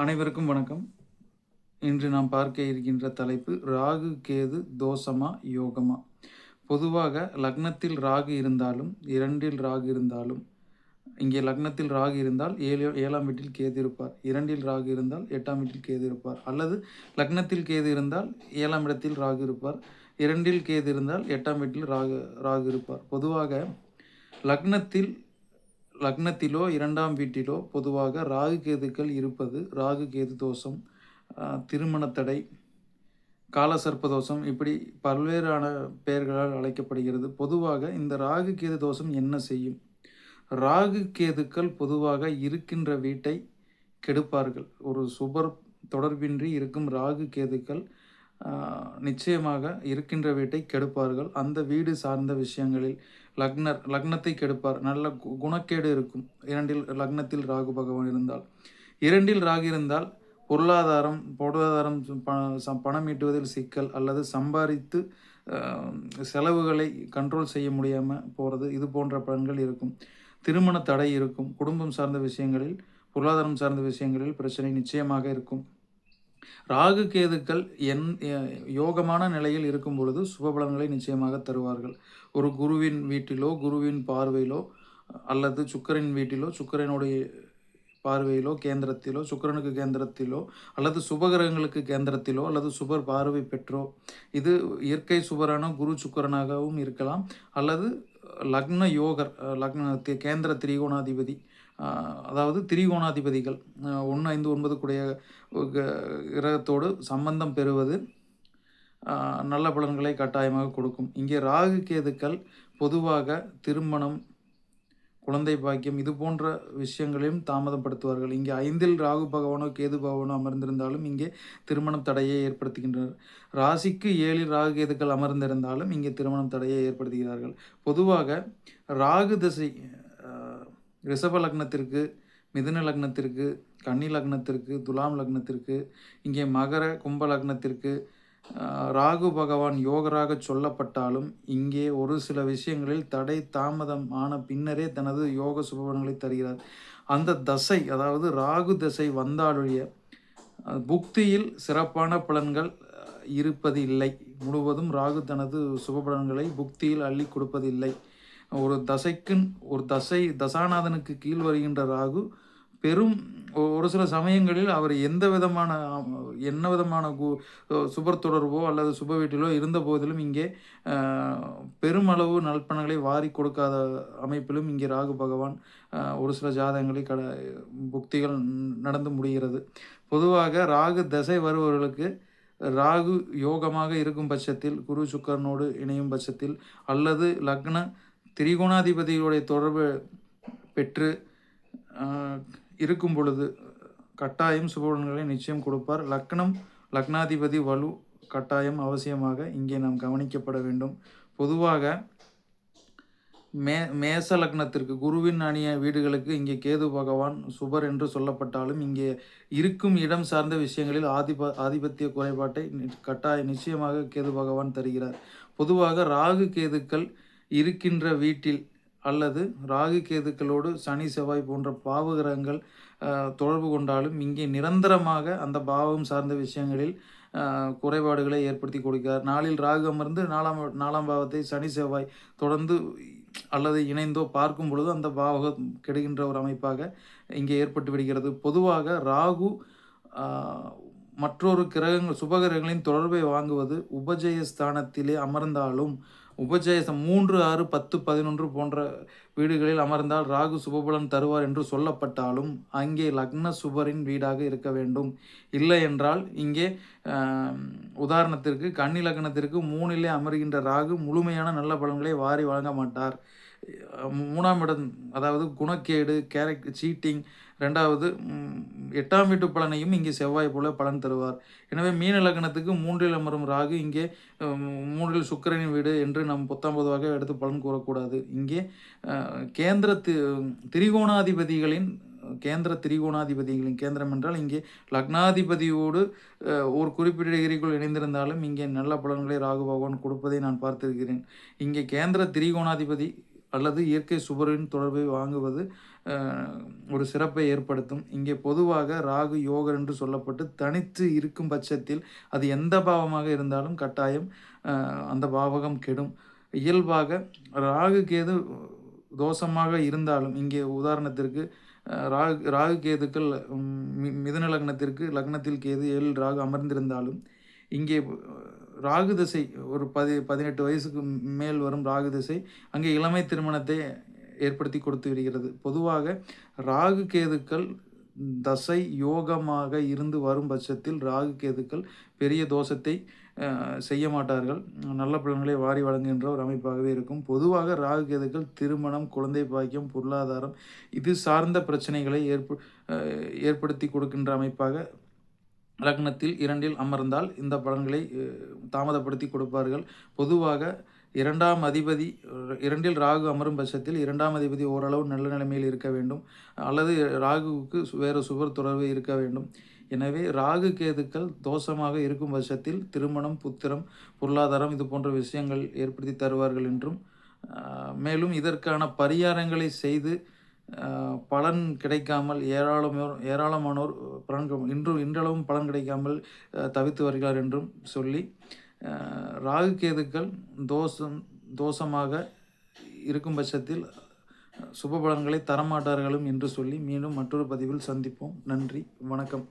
அனைவருக்கும் வணக்கம். இன்று நாம் பார்க்க இருக்கின்ற தலைப்பு ராகு கேது தோஷமா யோகமா? பொதுவாக லக்னத்தில் ராகு இருந்தாலும் இரண்டில் ராகு இருந்தாலும் இங்கே லக்னத்தில் ராகு இருந்தால் ஏழு ஏழாம் வீட்டில் கேது இருப்பார். இரண்டில் ராகு இருந்தால் எட்டாம் வீட்டில் கேது இருப்பார். அல்லது லக்னத்தில் கேது இருந்தால் ஏழாம் இடத்தில் ராகு இருப்பார். இரண்டில் கேது இருந்தால் எட்டாம் வீட்டில் ராகு ராகு இருப்பார். பொதுவாக லக்னத்தில் லக்னத்திலோ இரண்டாம் வீட்டிலோ பொதுவாக ராகு கேதுக்கள் இருப்பது ராகு கேது தோஷம் ஆஹ், தடை காலசர்ப்ப தோஷம் இப்படி பல்வேறான பெயர்களால் அழைக்கப்படுகிறது. பொதுவாக இந்த ராகு கேது தோஷம் என்ன செய்யும்? ராகு கேதுக்கள் பொதுவாக இருக்கின்ற வீட்டை கெடுப்பார்கள். ஒரு சுபர் தொடர்பின்றி இருக்கும் ராகு கேதுக்கள் நிச்சயமாக இருக்கின்ற வீட்டை கெடுப்பார்கள். அந்த வீடு சார்ந்த விஷயங்களில் லக்னர் லக்னத்தை கெடுப்பார். நல்ல குணக்கேடு இருக்கும். இரண்டில் லக்னத்தில் ராகு பகவான் இருந்தால். இரண்டில் ராகு இருந்தால் பொருளாதாரம் பொருளாதாரம் ப- பணம் ஈட்டுவதில் சிக்கல் அல்லது சம்பாதித்து செலவுகளை கண்ட்ரோல் செய்ய முடியாமல் போகிறது இது போன்ற பலன்கள் இருக்கும். திருமண தடை இருக்கும். குடும்பம் சார்ந்த விஷயங்களில் பொருளாதாரம் சார்ந்த விஷயங்களில் பிரச்சனை நிச்சயமாக இருக்கும். ராகு கேதுக்கள் என் யோகமான நிலையில் இருக்கும் பொழுது சுபபலன்களை நிச்சயமாக தருவார்கள். ஒரு குருவின் வீட்டிலோ குருவின் பார்வையிலோ அல்லது சுக்கரின் வீட்டிலோ சுக்கிரனுடைய பார்வையிலோ கேந்திரத்திலோ சுக்கிரனுக்கு கேந்திரத்திலோ அல்லது சுபகிரகங்களுக்கு கேந்திரத்திலோ அல்லது சுபர் பார்வை பெற்றோ இது இயற்கை சுபரான குரு சுக்கிரனாகவும் இருக்கலாம். அல்லது லக்ன யோகர் லக்ன கேந்திர திரிகோணாதிபதி அதாவது திரிகோணாதிபதிகள். ஒன்று ஐந்து ஒன்பது கூடிய க- கிரகத்தோடு சம்பந்தம் பெறுவது நல்ல பலன்களை கட்டாயமாக கொடுக்கும். இங்கே ராகு கேதுக்கள் பொதுவாக திருமணம் குழந்தை பாக்கியம் இது போன்ற விஷயங்களையும் தாமதப்படுத்துவார்கள். இங்கே ஐந்தில் ராகு பகவானோ கேது பகவானோ அமர்ந்திருந்தாலும் இங்கே திருமணம் தடையை ஏற்படுத்துகின்றனர். ராசிக்கு ஏழில் ராகு கேதுக்கள் அமர்ந்திருந்தாலும் இங்கே திருமணம் தடையை ஏற்படுத்துகிறார்கள். பொதுவாக ராகு திசை ரிஷப லக்னத்திற்கு மிதுன லக்னத்திற்கு கன்னி லக்னத்திற்கு துலாம் லக்னத்திற்கு இங்கே மகர கும்ப லக்னத்திற்கு ராகு பகவான் யோகராக சொல்லப்பட்டாலும் இங்கே ஒரு சில விஷயங்களில் தடை தாமதம் ஆன பின்னரே தனது யோக சுபபலன்களை தருகிறார். அந்த தசை அதாவது ராகு தசை வந்தாலுடைய புக்தியில் சிறப்பான பலன்கள் இருப்பது இல்லை முழுவதும் ராகு தனது சுபபலன்களை புக்தியில் அள்ளி கொடுப்பதில்லை. ஒரு தசைக்குன் ஒரு தசை தசாநாதனுக்கு கீழ் வருகின்ற ராகு பெரும் ஒரு சில சமயங்களில் அவர் எந்த விதமான என்ன விதமான கு- சுபர் தொடர்போ அல்லது சுப வீட்டிலோ இருந்த போதிலும் இங்கே பெருமளவு நல்பணங்களை வாரி கொடுக்காத அமைப்பிலும் இங்கே ராகு பகவான் ஒரு சில ஜாதகங்களில் கட புக்திகள் நடந்து முடிகிறது. பொதுவாக ராகு தசை வருபவர்களுக்கு ராகு யோகமாக இருக்கும் பட்சத்தில் குரு சுக்கரனோடு இணையும் பட்சத்தில் அல்லது லக்ன திரிகோணாதிபதியுடைய தொடர்பு பெற்று இருக்கும் பொழுது கட்டாயம் சுபபலன்களை நிச்சயம் கொடுப்பார். லக்னம் லக்னாதிபதி வலு கட்டாயம் அவசியமாக இங்கே நாம் கவனிக்கப்பட வேண்டும். பொதுவாக மே மேச லக்னத்திற்கு குருவின் அணிய வீடுகளுக்கு இங்கே கேது பகவான் சுபர் என்று சொல்லப்பட்டாலும் இங்கே இருக்கும் இடம் சார்ந்த விஷயங்களில் ஆதிப ஆதிபத்திய குறைபாட்டை கட்டாய நிச்சயமாக கேது பகவான் தருகிறார். பொதுவாக ராகு கேதுக்கள் இருக்கின்ற வீட்டில் அல்லது ராகு கேதுக்களோடு சனி செவ்வாய் போன்ற பாவகிரகங்கள் தொடர்பு கொண்டாலும் இங்கே நிரந்தரமாக அந்த பாவம் சார்ந்த விஷயங்களில் குறைபாடுகளை ஏற்படுத்தி கொடுக்கிறார். நாளில் ராகு அமர்ந்து நாலாம் நாலாம் பாவத்தை சனி செவ்வாய் தொடர்ந்து அல்லது இணைந்தோ பார்க்கும் பொழுது அந்த பாவகம் கெடுகின்ற ஒரு அமைப்பாக இங்கே ஏற்பட்டு விடுகிறது. பொதுவாக ராகு மற்றொரு கிரகங்கள் சுபகிரகங்களின் தொடர்பை வாங்குவது உபஜய ஸ்தானத்திலே அமர்ந்தாலும் உபஜயசம் மூன்று ஆறு பத்து பதினொன்று போன்ற வீடுகளில் அமர்ந்தால் ராகு சுபபலன் தருவார் என்று சொல்லப்பட்டாலும் அங்கே லக்ன சுபரின் வீடாக இருக்க வேண்டும். இல்லை என்றால் இங்கே உதாரணத்திற்கு கன்னி லக்னத்திற்கு மூணிலே அமர்கின்ற ராகு முழுமையான நல்ல பலன்களை வாரி வழங்க மாட்டார். மூணாம் இடம் அதாவது குணக்கேடு கேரக்டர் சீட்டிங் ரெண்டாவது எட்டாம் வீட்டு பலனையும் இங்கே செவ்வாய் போல பலன் தருவார். எனவே மீன லக்னத்துக்கு மூன்றில் அமரும் ராகு இங்கே மூன்றில் சுக்கரனின் வீடு என்று நாம் பத்தாம் பொதுவாக எடுத்து பலன் கூறக்கூடாது. இங்கே கேந்திர தி திரிகோணாதிபதிகளின் கேந்திர திரிகோணாதிபதிகளின் கேந்திரம் என்றால் இங்கே லக்னாதிபதியோடு ஒரு குறிப்பிட்ட டிகிரிக்குள் இணைந்திருந்தாலும் இங்கே நல்ல பலன்களை ராகு பகவான் கொடுப்பதை நான் பார்த்திருக்கிறேன். இங்கே கேந்திர திரிகோணாதிபதி அல்லது இயற்கை சுபரின் தொடர்பை வாங்குவது ஒரு சிறப்பை ஏற்படுத்தும். இங்கே பொதுவாக ராகு யோகர் என்று சொல்லப்பட்டு தனித்து இருக்கும் பட்சத்தில் அது எந்த பாவமாக இருந்தாலும் கட்டாயம் அந்த பாவகம் கெடும். இயல்பாக ராகு கேது தோஷமாக இருந்தாலும் இங்கே உதாரணத்திற்கு ராகு ராகு கேதுக்கள் மி- மிதுன லக்னத்திற்கு லக்னத்தில் கேது ஏழு ராகு அமர்ந்திருந்தாலும் இங்கே ராகு திசை ஒரு பதி பதினெட்டு வயசுக்கு மேல் வரும் ராகு திசை அங்கே இளமை திருமணத்தை ஏற்படுத்தி கொடுத்து விடுகிறது. பொதுவாக ராகு கேதுக்கள் தசை யோகமாக இருந்து வரும் பட்சத்தில் ராகு கேதுக்கள் பெரிய தோஷத்தை செய்ய மாட்டார்கள். நல்ல பலன்களை வாரி வழங்குகின்ற ஒரு அமைப்பாகவே இருக்கும். பொதுவாக ராகு கேதுக்கள் திருமணம் குழந்தை பாக்கியம் பொருளாதாரம் இது சார்ந்த பிரச்சனைகளை ஏற்ப ஏற்படுத்தி கொடுக்கின்ற அமைப்பாக லக்னத்தில் இரண்டில் அமர்ந்தால் இந்த பலன்களை தாமதப்படுத்தி கொடுப்பார்கள். பொதுவாக இரண்டாம் அதிபதி இரண்டில் ராகு அமரும் பட்சத்தில் இரண்டாம் அதிபதி ஓரளவு நல்ல நிலைமையில் இருக்க வேண்டும். அல்லது ராகுவுக்கு வேறு சுவர் தொடர்பு இருக்க வேண்டும். எனவே ராகு கேதுக்கள் தோஷமாக இருக்கும் பட்சத்தில் திருமணம் புத்திரம் பொருளாதாரம் இது போன்ற விஷயங்கள் ஏற்படுத்தி தருவார்கள் என்றும் மேலும் இதற்கான பரிகாரங்களை செய்து பலன் கிடைக்காமல் ஏராளமானோர் ஏராளமானோர் பலன் இன்றும் இன்று இன்றளவும் பலன் கிடைக்காமல் தவித்து வருகிறார் என்றும் சொல்லி ராகு கேதுக்கள் தோஷம் தோஷமாக இருக்கும் பட்சத்தில் சுப பலன்களை தரமாட்டார்களும் என்று சொல்லி மீண்டும் மற்றொரு பதிவில் சந்திப்போம். நன்றி வணக்கம்.